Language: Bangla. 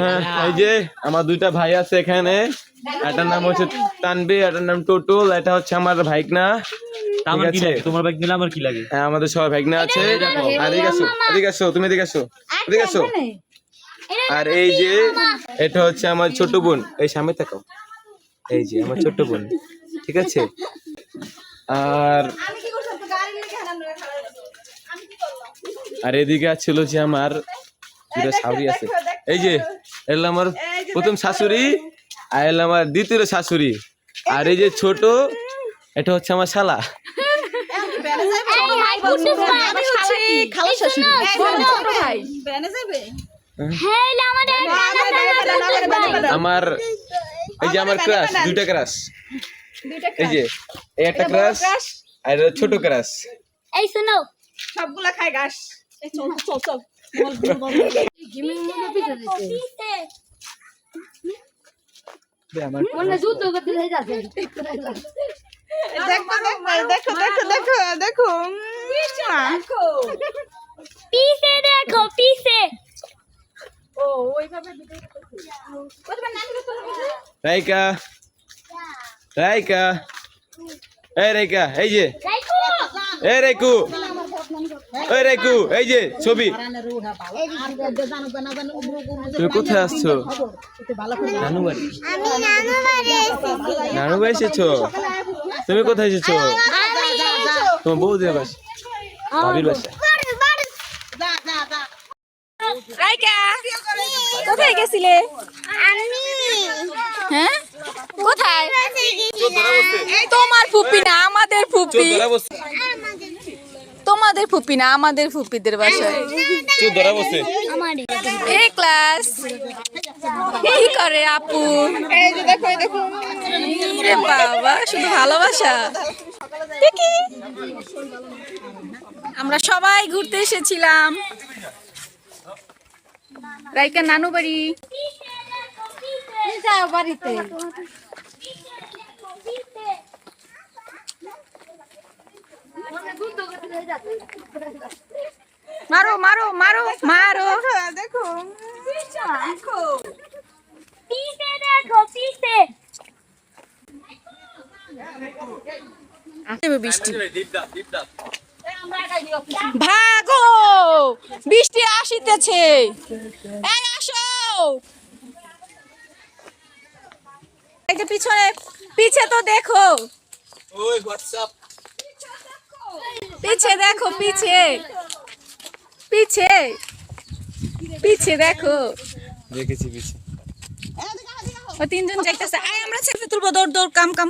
হ্যাঁ এই যে আমার দুইটা ভাই আছে এখানে। এটার নাম হচ্ছে তানবি এটার নাম টুটুল এটা হচ্ছে আমার ভাইকনা তা আমার কি লাগে? তোমার নিলে আমার কি লাগে? হ্যাঁ আমাদের সবাই ভাইকনা আছে। আর এদিকে আসো এদিকে আসো তুমি এদিকে আসো এদিকে আসো। আর এই যে এটা হচ্ছে আমার ছোট বোন। এই সামনে থাকো এই যে আমার ছোট বোন। ঠিক আছে? আর আর এদিকে ছিল যে আমার দুটো শাশুড়ি আছে। এই যে এলা আমার প্রথম শাশুড়ি আর এলা আমার দ্বিতীয় শাশুড়ি। আর এই যে ছোট এটা হচ্ছে আমার শালা। এই কুটু আমি হচ্ছে খালা শাশুড়ি। ছোট ভাই। আমাদের আমার এই যে আমার ক্রাশ দুইটা ক্রাশ এই যে এই একটা ক্রাশ আর এটা ছোট ক্রাশ এই শুনো। সবগুলা খায় ঘাস। চল চল চল। দেখো দেখো দেখো দেখো দেখো দেখো। পিছে দেখো। ও ওইভাবে রাইকা। রাইকা। এই রাইকা এই যে। এই রাইকু। এই রাইকু এই যে ছবি। তুমি কোথায় আসছো? নানু বাড়ি নানু বাড়ি এসেছ? তুমি কোথায় এসেছ? তোমার বউ দিয়ে বাস। ভাবির বাসা। রাইকা কোথায় গেছিলে? আমি হ্যাঁ? কোথায়? তোমার ফুপি না আমাদের ফুপি। বসছে ফুপি না আমাদের ফুপিদের বাসায়। এই ক্লাস। কি করে আপু? বাবা শুধু ভালোবাসা। দেখি। আমরা সবাই ঘুরতে এসেছিলাম। রাইকা নানু বাড়ি। বাড়িতে। মারো মারো মারো মারো। দেখো পিছে দেখো পিছে বৃষ্টি। ভাগো বৃষ্টি আসিতেছে। এই আসো। এই যে পিছনে পিছে তো দেখো। ওই হোয়াটসঅ্যাপ। পিছে দেখো পিছে। পিছে। পিছে দেখো। দেখেছি পিছে। ও তিনজন যাইতেছে। আয় আমরা সেলফি তুলবো। দৌড় দৌড় কাম কাম।